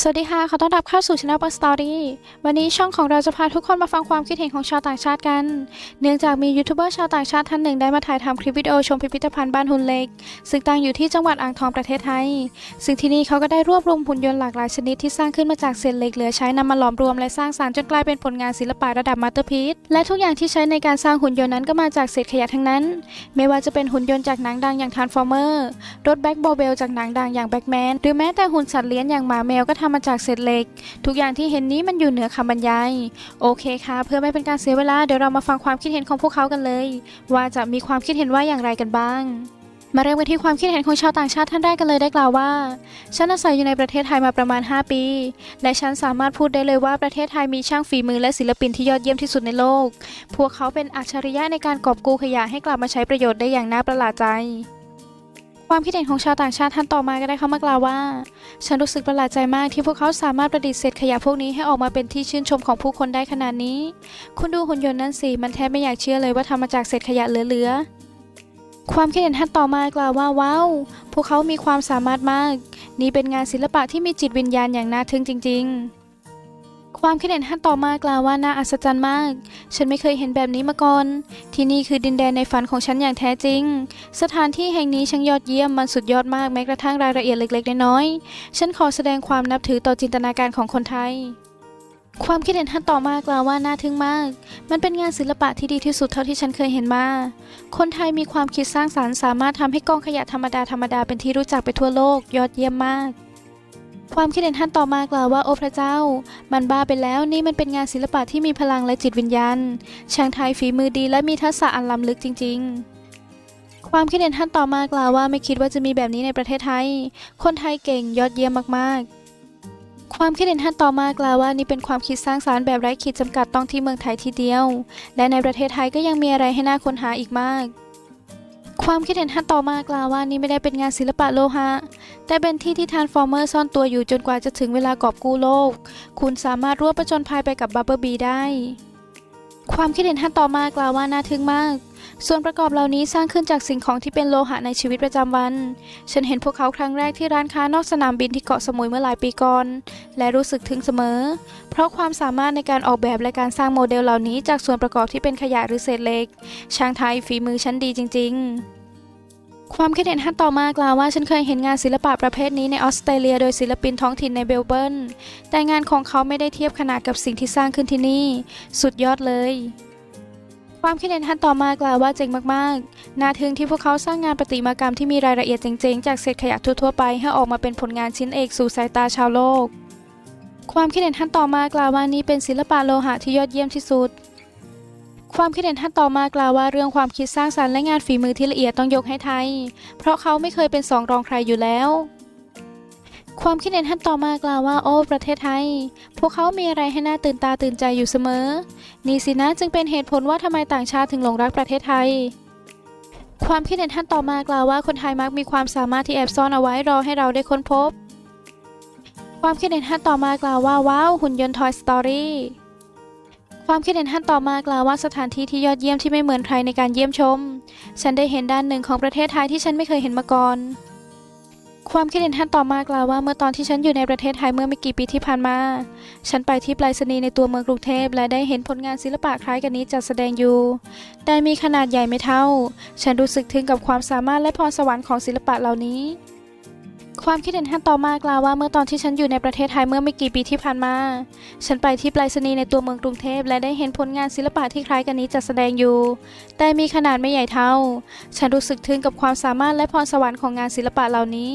สวัสดีค่ะ ขอต้อนรับเข้าสู่ Channel Apple Story วันนี้ช่องของเราจะพาทุกคนมาฟังความคิดเห็นของชาวต่างชาติกัน เนื่องจากมียูทูบเบอร์ชาวต่างชาติท่านหนึ่งได้มาถ่ายทำคลิปวิดีโอชมพิพิธภัณฑ์บ้านหุ่นเล็ก ซึ่งตั้งอยู่ที่จังหวัดอ่างทองประเทศไทย ซึ่งที่นี่เขาก็ได้รวบรวมหุ่นยนต์หลากหลายชนิดที่สร้างขึ้นมาจากเศษเหล็กเหลือใช้นำมาหลอมรวมและสร้างสรรค์จนกลายเป็นผลงานศิลปะระดับมาสเตอร์พีซและทุกอย่างที่ใช้ในการสร้างหุ่นยนต์นั้นก็มาจากเศษขยะทั้งนั้น ไม่ว่าจะเป็นหุ่นยนต์จากหนังดังอย่างทานฟอร์เมอร์รถแบ็คโบเบลจากหนังดังอย่างแบ็กแมนหรือแม้แต่หุ่นสัตว์เลี้ยงอย่างหมาแมวก็ทำมาจากเศษเหล็ก ทุกอย่างที่เห็นนี้มันอยู่เหนือคำบรรยาย โอเคค่ะ เพื่อไม่เป็นการเสียเวลาเดี๋ยวเรามาฟังความคิดเห็นของพวกเขากันเลย ว่าจะมีความคิดเห็นว่าอย่างไรกันบ้างมาเริ่มกันที่ความคิดเห็นของชาวต่างชาติท่านแรกกันเลยได้กล่าวว่า ฉันอาศัยอยู่ในประเทศไทยมาประมาณ 5 ปี และฉันสามารถพูดได้เลยว่าประเทศไทยมีช่างฝีมือและศิลปินที่ยอดเยี่ยมที่สุดในโลก พวกเขาเป็นอัจฉริยะในการกอบกู้ขยะให้กลับมาใช้ประโยชน์ได้อย่างน่าประหลาดใจ ความคิดเห็นของชาวต่างชาติท่านต่อมาก็ได้เข้ามากล่าวว่า ฉันรู้สึกประหลาดใจมากที่พวกเขาสามารถประดิษฐ์เศษขยะพวกนี้ให้ออกมาเป็นที่ชื่นชมของผู้คนได้ขนาดนี้ คุณดูหุ่นยนต์นั่นสิ มันแทบไม่อยากเชื่อเลยว่าทำมาจากเศษขยะเหลือๆ ความคิดเห็นท่านต่อมากล่าวว่าว้าว พวกเขามีความสามารถมาก นี่เป็นงานศิลปะที่มีจิตวิญญาณอย่างน่าทึ่งจริง ๆ ความคิดเห็นท่านต่อมากล่าวว่าน่าอัศจรรย์มาก ฉันไม่เคยเห็นแบบนี้มาก่อน ที่นี่คือดินแดนในฝันของฉันอย่างแท้จริง สถานที่แห่งนี้ช่างยอดเยี่ยมมันสุดยอดมากแม้กระทั่งรายละเอียดเล็กๆน้อยๆ ฉันขอแสดงความนับถือต่อจินตนาการของคนไทยความคิดเห็นท่านต่อมากล่าวว่าน่าทึ่งมาก มันเป็นงานศิลปะที่ดีที่สุดเท่าที่ฉันเคยเห็นมา คนไทยมีความคิดสร้างสารรค์สามารถทำให้กองขยะธรรมดาธรรมดาเป็นที่รู้จักไปทั่วโลกยอดเยี่ยมมาก ความคิดเห็นท่านต่อมากล่าวว่าโอ้พระเจ้า มันบ้าไปแล้วนี่มันเป็นงานศิลปะที่มีพลังและจิตวิญญาณช่างไทยฝีมือดีและมีทักษะอันล้ำลึกจริง ๆ ความคิดเห็นท่านต่อมากล่าวว่าไม่คิดว่าจะมีแบบนี้ในประเทศไทย คนไทยเก่งยอดเยี่ยมมากๆความคิดเห็นท่านต่อมากล่าวว่านี่เป็นความคิดสร้างสารรค์แบบไร้ขีดจำกัดต้องที่เมืองไทยทีเดียว และในประเทศไทยก็ยังมีอะไรให้น่าค้นหาอีกมาก ความคิดเห็นท่านต่อมากล่าวว่านี่ไม่ได้เป็นงานศิลปะโลหะ แต่เป็นที่ที่ทานฟอร์เมอร์ซ่อนตัวอยู่จนกว่าจะถึงเวลากอบกู้โลก คุณสามารถร่วมประจนภัยไปกับบับเบิลบีได้ ความคิดเห็นท่านต่อมากล่าวว่าน่าทึ่งมาก ส่วนประกอบเหล่านี้สร้างขึ้นจากสิ่งของที่เป็นโลหะในชีวิตประจำวัน ฉันเห็นพวกเขาครั้งแรกที่ร้านค้านอกสนามบินที่เกาะสมุยเมื่อหลายปีก่อน และรู้สึกถึงเสมอ เพราะความสามารถในการออกแบบและการสร้างโมเดลเหล่านี้จากส่วนประกอบที่เป็นขยะหรือเศษเหล็ก ช่างไทยฝีมือชั้นดีจริง ๆความคิดเห็นท่านต่อมากล่าวว่าฉันเคยเห็นงานศิลปะประเภทนี้ในออสเตรเลียโดยศิลปินท้องถิ่นในเบลเบิร์นแต่งานของเขาไม่ได้เทียบขนาดกับสิ่งที่สร้างขึ้นที่นี่ สุดยอดเลย ความคิดเห็นท่านต่อมากล่าวว่าเจ๋งมากๆ น่าทึ่งที่พวกเขาสร้างงานประติมากรรมที่มีรายละเอียดเจ๋งๆ จากเศษขยะทั่วๆไปให้ออกมาเป็นผลงานชิ้นเอกสู่สายตาชาวโลก ความคิดเห็นท่านต่อมากล่าวว่านี่เป็นศิลปะโลหะที่ยอดเยี่ยมที่สุด ความคิดเห็นท่านต่อมากล่าวว่าเรื่องความคิดสร้างสรรค์และงานฝีมือที่ละเอียดต้องยกให้ไทย เพราะเขาไม่เคยเป็นสองรองใครอยู่แล้ว ความคิดเห็นท่านต่อมากล่าวว่าโอ้ประเทศไทย พวกเขามีอะไรให้น่าตื่นตาตื่นใจอยู่เสมอ นี่สินะจึงเป็นเหตุผลว่าทำไมต่างชาติถึงหลงรักประเทศไทย ความคิดเห็นท่านต่อมากล่าวว่าคนไทยมักมีความสามารถที่แอบซ่อนเอาไว้รอให้เราได้ค้นพบ ความคิดเห็นท่านต่อมากล่าวว่าว้าวหุ่นยนต์ Toy Story ความคิดเห็นท่านต่อมากล่าวว่าสถานที่ที่ยอดเยี่ยมที่ไม่เหมือนใครในการเยี่ยมชม ฉันได้เห็นด้านหนึ่งของประเทศไทยที่ฉันไม่เคยเห็นมาก่อน ความคิดเห็นท่านต่อมากล่าวว่าเมื่อตอนที่ฉันอยู่ในประเทศไทยเมื่อไม่กี่ปีที่ผ่านมา ฉันไปที่ไปรษณีย์ในตัวเมืองกรุงเทพและได้เห็นผลงานศิลปะคล้ายกันนี้จัดแสดงอยู่ แต่มีขนาดใหญ่ไม่เท่า ฉันรู้สึกถึงกับความสามารถและพรสวรรค์ของศิลปะเหล่านี้ ความคิดเห็นท่านต่อมากล่าวว่าเมื่อตอนที่ฉันอยู่ในประเทศไทยเมื่อไม่กี่ปีที่ผ่านมา ฉันไปที่ไปรษณีย์ในตัวเมืองกรุงเทพและได้เห็นผลงานศิลปะที่คล้ายกันนี้จัดแสดงอยู่ แต่มีขนาดไม่ใหญ่เท่า ฉันรู้สึกถึงกับความสามารถและพรสวรรค์ของงานศิลปะเหล่านี้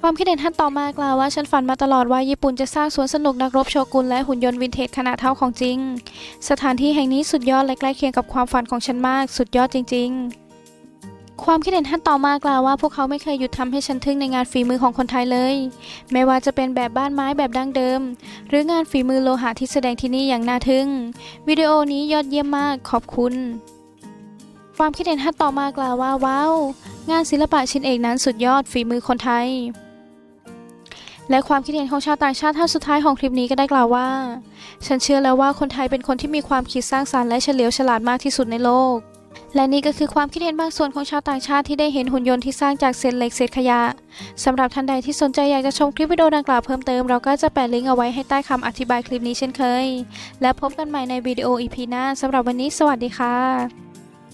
ความคิดเห็นท่านต่อมากล่าวว่าฉันฝันมาตลอดว่าญี่ปุ่นจะสร้างสวนสนุกนักรบโชกุนและหุ่นยนต์วินเทจขนาดเท่าของจริง สถานที่แห่งนี้สุดยอดและใกล้เคียงกับความฝันของฉันมาก สุดยอดจริง ๆ ความคิดเห็นท่านต่อมากล่าวว่า พวกเขาไม่เคยหยุดทำให้ฉันทึ่งในงานฝีมือของคนไทยเลย ไม่ว่าจะเป็นแบบบ้านไม้แบบดั้งเดิม หรืองานฝีมือโลหะที่แสดงที่นี่อย่างน่าทึ่ง วิดีโอนี้ยอดเยี่ยมมากขอบคุณ ความคิดเห็นท่านต่อมากล่าวว่าว้าวงานศิลปะชิ้นเอกนั้นสุดยอดฝีมือคนไทย และความคิดเห็นของชาวต่างชาติท่านสุดท้ายของคลิปนี้ก็ได้กล่าวว่า ฉันเชื่อแล้วว่าคนไทยเป็นคนที่มีความคิดสร้างสรรค์และเฉลียวฉลาดมากที่สุดในโลก และนี่ก็คือความคิดเห็นบางส่วนของชาวต่างชาติที่ได้เห็นหุ่นยนต์ที่สร้างจากเศษเหล็กเศษขยะสำหรับท่านใดที่สนใจอยากจะชมคลิปวิดีโอดังกล่าวเพิ่มเติม เราก็จะแปะลิงก์เอาไว้ให้ใต้คำอธิบายคลิปนี้เช่นเคย และพบกันใหม่ในวิดีโออีพีหน้าสำหรับวันนี้สวัสดีค่ะ